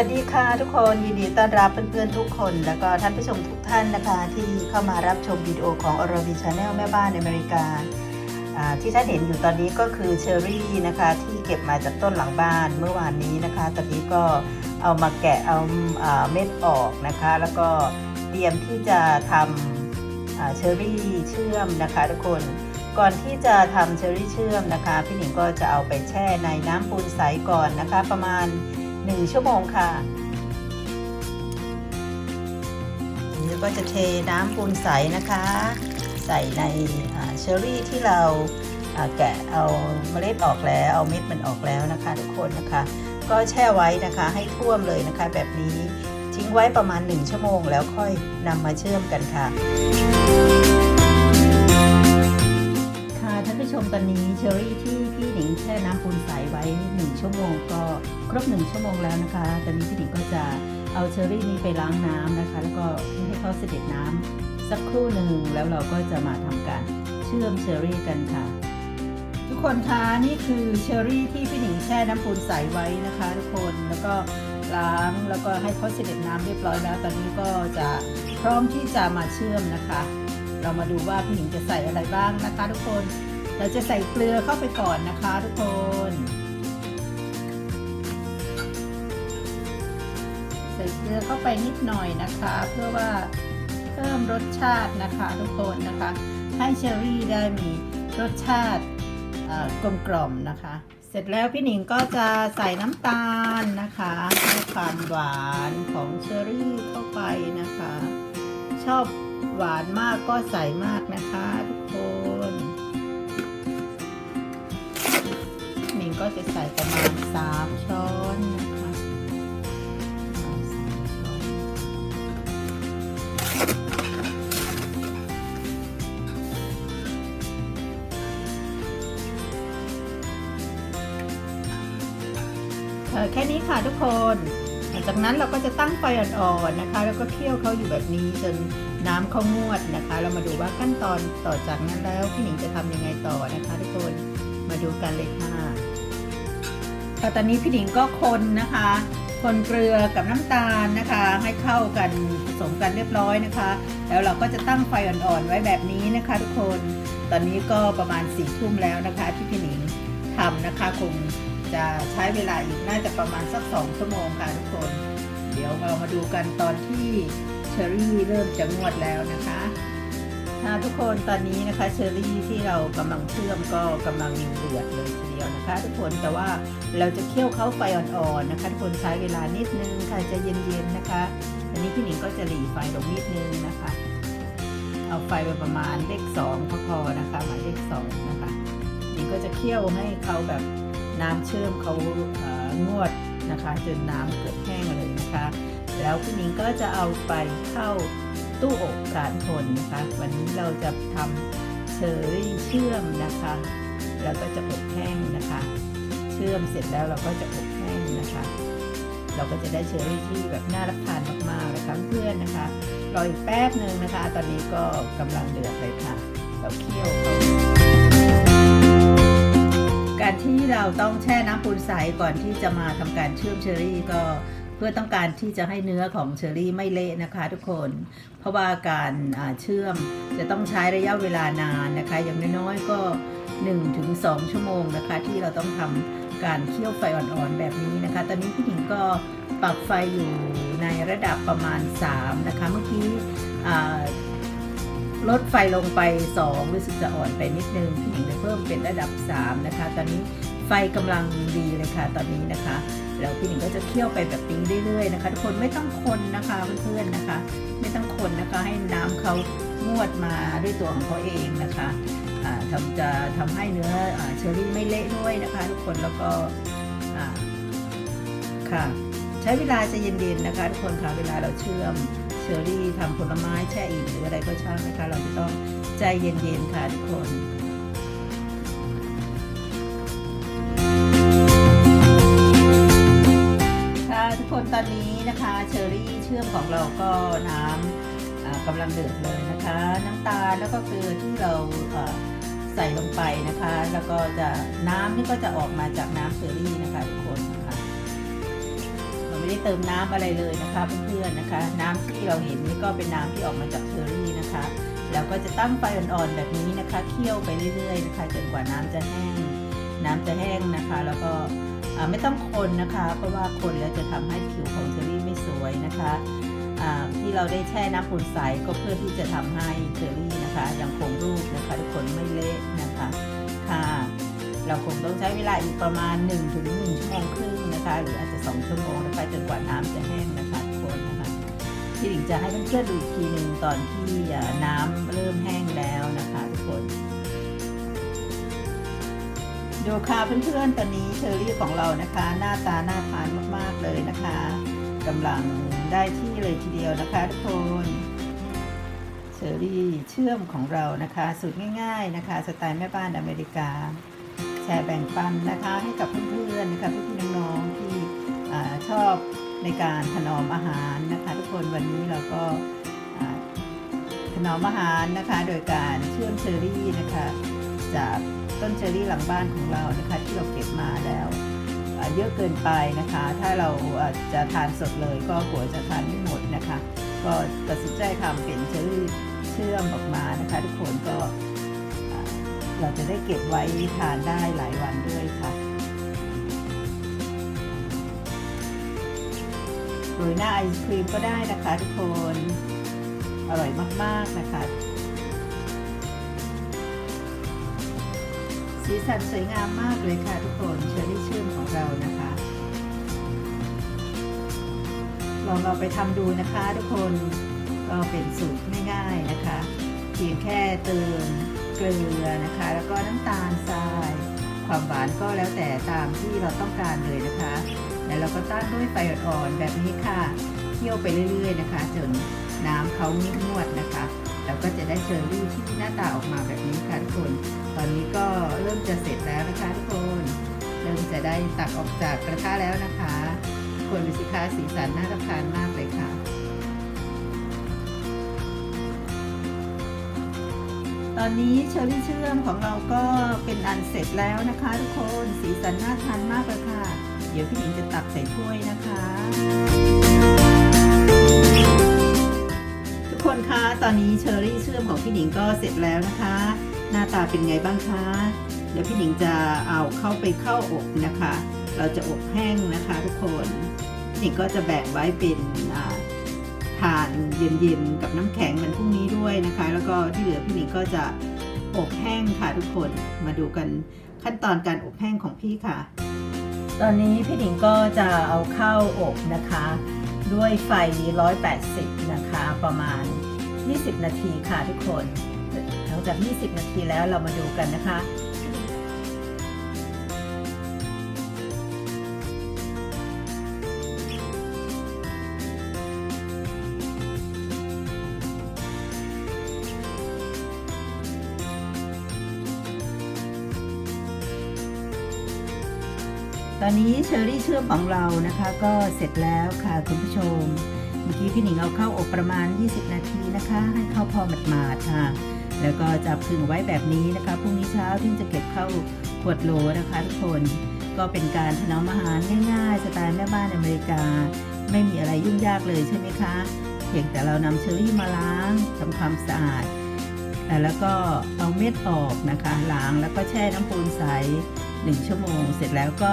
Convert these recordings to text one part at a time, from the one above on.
วัสดีค่ะทุกคนยินดีต้อนรับเพื่อนๆทุกคน แล้วก็ท่านผู้ชมทุกท่านนะคะ ที่เข้ามารับชมวิดีโอของออร์บีชาแนลแม่บ้านอเมริกาที่ท่านเห็นอยู่ตอนนี้ก็คือเชอรี่นะคะ ที่เก็บมาจากต้นหลังบ้านเมื่อวานนี้นะคะ ตอนนี้ก็เอามาแกะเอาอ่าเม็ดออกนะคะ แล้วก็เตรียมที่จะทำเชอรี่เชื่อมนะคะทุกคนก่อนที่จะทำเชอรี่เชื่อมนะคะ พี่หนิงก็จะเอาไปแช่ในน้ำปูนใสก่อนนะคะ ประมาณ 1 ชั่วโมงค่ะนี่ก็จะเทน้ำปูนใสนะคะ ใส่ในเชอรี่ที่เราอ่าแกะเอาเมล็ดออกแล้ว เอาเม็ดมันออกแล้วนะคะ ทุกคนนะคะ ก็แช่ไว้นะคะให้ท่วมเลยนะคะ แบบนี้ทิ้งไว้ประมาณ 1 ชั่วโมง แล้วค่อยนำมาเชื่อมกันค่ะ มตอนนี้เชอรี่ที่พี่หนิงแช่น้ำปูนใสไว้หนึ่งชั่วโมงก็ครบหนึ่งชั่วโมงแล้วนะคะ ตอนนี้พี่หนิงก็จะเอาเชอรี่นี้ไปล้างน้ำนะคะ แล้วก็ให้เขาเสด็จน้ำสักครู่หนึ่งแล้วเราก็จะมาทำการเชื่อมเชอรี่กันค่ะ ทุกคนคะนี่คือเชอรี่ที่พี่หนิงแช่น้ำปูนใสไว้นะคะ ทุกคนแล้วก็ล้างแล้วก็ให้เขาเสด็จน้ำเรียบร้อยแล้ว ตอนนี้ก็จะพร้อมที่จะมาเชื่อมนะคะ เรามาดูว่าพี่หนิงจะใส่อะไรบ้างนะคะ ทุกคน เราจะใส่เกลือเข้าไปก่อนนะคะทุกคน ใส่เกลือเข้าไปนิดหน่อยนะคะ เพื่อว่าเพิ่มรสชาตินะคะทุกคนนะคะ ให้เชอรี่ได้มีรสชาติกลมกล่อมนะคะ เสร็จแล้วพี่หนิงก็จะใส่น้ำตาลนะคะให้ความหวานของเชอรี่เข้าไปนะคะ ชอบหวานมากก็ใส่มากนะคะ จะใส่ประมาณ 3 ช้อนนะคะประมาณสามช้อนเอ่อแค่นี้ค่ะทุกคนหลังจากนั้นเราก็จะตั้งไฟอ่อนๆนะคะ แล้วก็เคี่ยวเขาอยู่แบบนี้จนน้ำเขางวดนะคะ เรามาดูว่าขั้นตอนต่อจากนั้นแล้วพี่หนิงจะทำยังไงต่อนะคะ ทุกคนมาดูกันเลยค่ะ ค่ะตอนนี้พี่หนิงก็คนนะคะ คนเกลือกับน้ำตาลนะคะ ให้เข้ากันผสมกันเรียบร้อยนะคะ แล้วเราก็จะตั้งไฟอ่อนๆไว้แบบนี้นะคะ ทุกคน ตอนนี้ก็ประมาณสี่ทุ่มแล้วนะคะ ที่พี่หนิงทำนะคะคงจะใช้เวลาอีกน่าจะประมาณสักสองชั่วโมงค่ะทุกคน เดี๋ยวเรามาดูกันตอนที่เชอรี่เริ่มจะงวดแล้วนะคะค่ะทุกคนตอนนี้นะคะเชอรี่ที่เรากำลังเชื่อมก็กำลังอิงเดือดเลยทีเดียวนะคะ ทุกคนแต่ว่าเราจะเคี่ยวเขาไฟอ่อนๆนะคะทุกคนใช้เวลานิดนึงค่ะจะเย็นๆนะคะอันนี้พี่หนิงก็จะหลีไฟลงนิดนึงนะคะ เอาไฟไปประมาณเลขสองพอๆนะคะหมายเลขสองนะคะหนิงก็จะเคี่ยวให้เขาแบบน้ำเชื่อมเขาเอ่องวดนะคะจนน้ำเกือบแห้งเลยนะคะ แล้วพี่หนิงก็จะเอาไปเข้าตู้อบการทนนะคะ วันนี้เราจะทำเชอรี่เชื่อมนะคะ แล้วก็จะอบแห้งนะคะ เชื่อมเสร็จแล้วเราก็จะอบแห้งนะคะ เราก็จะได้เชอรี่ที่แบบน่ารับทานมากๆนะคะเพื่อนนะคะรออีกแป๊บหนึ่งนะคะ ตอนนี้ก็กำลังเดือดเลยค่ะเราเคี่ยวเขาการที่เราต้องแช่น้ำปูนใสก่อนที่จะมาทำการเชื่อมเชอรี่ก็เพื่อต้องการที่จะให้เนื้อของเชอรี่ไม่เละนะคะทุกคน เพราะว่าการเชื่อมจะต้องใช้ระยะเวลานานนะคะ อย่างน้อยๆก็ 1-2 ชั่วโมงนะคะ ที่เราต้องทำการเคี่ยวไฟอ่อนๆแบบนี้นะคะ ตอนนี้พี่หญิงก็ปรับไฟอยู่ในระดับประมาณ 3 นะคะ เมื่อกี้ลดไฟลงไป 2 รู้สึกจะอ่อนไปนิดนึงพี่หญิงเลยเพิ่มเป็นระดับ 3 นะคะ ตอนนี้ไฟกำลังดีเลยค่ะตอนนี้นะคะ แล้วพี่หญิงก็จะเคี่ยวไปแบบนี้เรื่อยๆนะคะ ทุกคนไม่ต้องคนนะคะเพื่อนๆนะคะ ไม่ต้องคนนะคะให้น้ำเขางวดมาด้วยตัวของเขาเองนะคะ ทำจะทำให้เนื้ออเชอรี่ไม่เละด้วยนะคะทุกคนแล้วก็ค่ะใช้เวลาจะเย็นๆนะคะทุกคนค่ะเวลาเราเชื่อมเชอรี่ทำผลไม้แช่อิ่มหรืออะไรก็ช่างนะคะ เราจะต้องใจเย็นๆค่ะทุกคนค่ะทุกคนตอนนี้นะคะเชอรี่เชื่อมของเราก็น้ำ กำลังเดือดเลยนะคะ น้ำตาลแล้วก็เกลือที่เราใส่ลงไปนะคะ แล้วก็จะน้ำนี่ก็จะออกมาจากน้ำเชอรี่นะคะทุกคนนะคะเราไม่ได้เติมน้ำอะไรเลยนะคะเพื่อนๆนะคะ น้ำที่เราเห็นนี่ก็เป็นน้ำที่ออกมาจากเชอรี่นะคะ แล้วก็จะตั้งไฟอ่อนๆแบบนี้นะคะเคี่ยวไปเรื่อยๆนะคะจนกว่าน้ำจะแห้ง น้ำจะแห้งนะคะ แล้วก็ไม่ต้องคนนะคะ เพราะว่าคนแล้วจะทำให้ผิวของเชอรี่ไม่สวยนะคะ ที่เราได้แช่น้ำปูนใสก็เพื่อที่จะทำให้เชอรี่นะคะยังคงรูปนะคะทุกคนไม่เละนะคะค่ะ เราคงต้องใช้เวลาอีกประมาณ1ถึง1ชั่วโมงครึ่งนะคะ หรืออาจจะ 2 ชั่วโมงนะคะจนกว่าน้ำจะแห้งนะคะทุกคนนะคะที่หลิงจะให้เพื่อนๆดูอีกทีหนึ่งตอนที่น้ำเริ่มแห้งแล้วนะคะทุกคนดูค่ะเพื่อนๆตอนนี้เชอรี่ของเรานะคะ หน้าตาน่าทานมากๆเลยนะคะ กำลังได้ที่เลยทีเดียวนะคะทุกคนเชอรี่เชื่อมของเรานะคะสูตรง่าย ๆนะคะ สไตล์แม่บ้านอเมริกา แชร์แบ่งปันนะคะ ให้กับเพื่อนๆนะคะพี่ๆน้องๆที่อชอบในการถนอมอาหารนะคะ ทุกคนวันนี้เราก็ถนอมอาหารนะคะ โดยการเชื่อมเชอรี่นะคะ จากต้นเชอรี่หลังบ้านของเรานะคะ ที่เราเก็บมาแล้ว เยอะเกินไปนะคะ ถ้าเราจะทานสดเลยก็กลัวจะทานไม่หมดนะคะ ก็ตัดสินใจทำเป็นเชอรี่เชื่อมออกมานะคะ ทุกคนก็เราจะได้เก็บไว้ทานได้หลายวันด้วยค่ะโรยหน้าไอศครีมก็ได้นะคะทุกคน อร่อยมาก ๆ นะคะ สีสันสวยงามมากเลยค่ะทุกคนเชอรี่เชื่อมของเรานะคะ ลองเราไปทำดูนะคะทุกคนก็เป็นสูตรง่ายๆนะคะ เพียงแค่เติมเกลือนะคะ แล้วก็น้ำตาลทราย ความหวานก็แล้วแต่ตามที่เราต้องการเลยนะคะ แล้วเราก็ตั้งด้วยไฟอ่อนๆแบบนี้ค่ะเคี่ยวไปเรื่อยๆนะคะ จนน้ำเขานิ่มนวดนะคะ แล้วก็จะได้เชอรี่ที่หน้าตาออกมาแบบนี้ค่ะทุกคน ตอนนี้ก็เริ่มจะเสร็จแล้วนะคะทุกคน เริ่มจะได้ตักออกจากกระทะแล้วนะคะคนดูสิคะสีสันน่ารับทานมากเลยค่ะตอนนี้เชอรี่เชื่อมของเราก็เป็นอันเสร็จแล้วนะคะทุกคนสีสันน่าทานมากเลยค่ะ เดี๋ยวพี่หญิงจะตักใส่ถ้วยนะคะ คนคะ ตอนนี้เชอรี่เชื่อมของพี่หนิงก็เสร็จแล้วนะคะ หน้าตาเป็นไงบ้างคะ เดี๋ยวพี่หนิงจะเอาเข้าไปเข้าอบนะคะ เราจะอบแห้งนะคะทุกคน พี่หนิงก็จะแบ่งไว้เป็นอ่าทานเย็นๆกับน้ำแข็งมันพรุ่งนี้ด้วยนะคะ แล้วก็ที่เหลือพี่หนิงก็จะอบแห้งค่ะทุกคน มาดูกันขั้นตอนการอบแห้งของพี่ค่ะ ตอนนี้พี่หนิงก็จะเอาเข้าอบนะคะด้วยไฟ 180 นะคะ ประมาณ 20 นาทีค่ะทุกคน หลังจาก 20 นาทีแล้วเรามาดูกันนะคะตอนนี้เชอรี่เชื่อมของเรานะคะ ก็เสร็จแล้วค่ะคุณผู้ชม มื่อกี้พี่หนิงเอาเข้าอบประมาณ 20 นาทีนะคะ ให้เข้าพอหมาดๆค่ะ แล้วก็จะผึ่งไว้แบบนี้นะคะพรุ่งนี้เช้าที่จะเก็บเข้าขวดโหลนะคะทุกคนก็เป็นการถนอมอาหารง่ายๆสไตล์แม่บ้านอเมริกา ไม่มีอะไรยุ่งยากเลยใช่ไหมคะเพียงแต่เรานำเชอรี่มาล้างทำความสะอาดแล้วก็เอาเม็ดออกนะคะล้างแล้วก็แช่น้ำปูนใส1ชั่วโมง เสร็จแล้วก็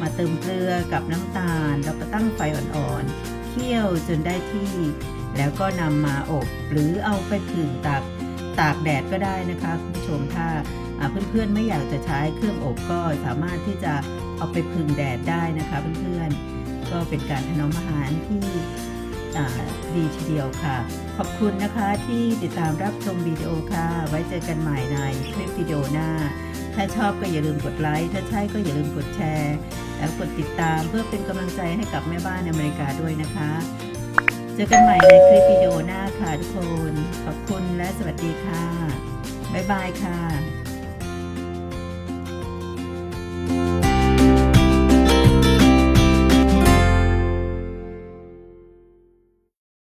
มาเติมเกลือกับน้ำตาล แล้วก็ตั้งไฟอ่อนๆ เคี่ยวจนได้ที่ แล้วก็นำมาอบหรือเอาไปผึ่งตากตากแดดก็ได้นะคะคุณผู้ชมถ้าเพื่อนๆไม่อยากจะใช้เครื่องอบก็สามารถที่จะเอาไปผึ่งแดดได้นะคะเพื่อนๆก็เป็นการถนอมอาหารที่ดีทีเดียวค่ะ ขอบคุณนะคะที่ติดตามรับชมวิดีโอค่ะ ไว้เจอกันใหม่ในคลิปวิดีโอหน้า ถ้าชอบก็อย่าลืมกดไลค์ถ้าใช่ก็อย่าลืมกดแชร์แล้วกดติดตามเพื่อเป็นกำลังใจให้กับแม่บ้านอเมริกาด้วยนะคะ เจอกันใหม่ในคลิปวิดีโอหน้าค่ะทุกคน ขอบคุณและสวัสดีค่ะ บ๊ายบายค่ะ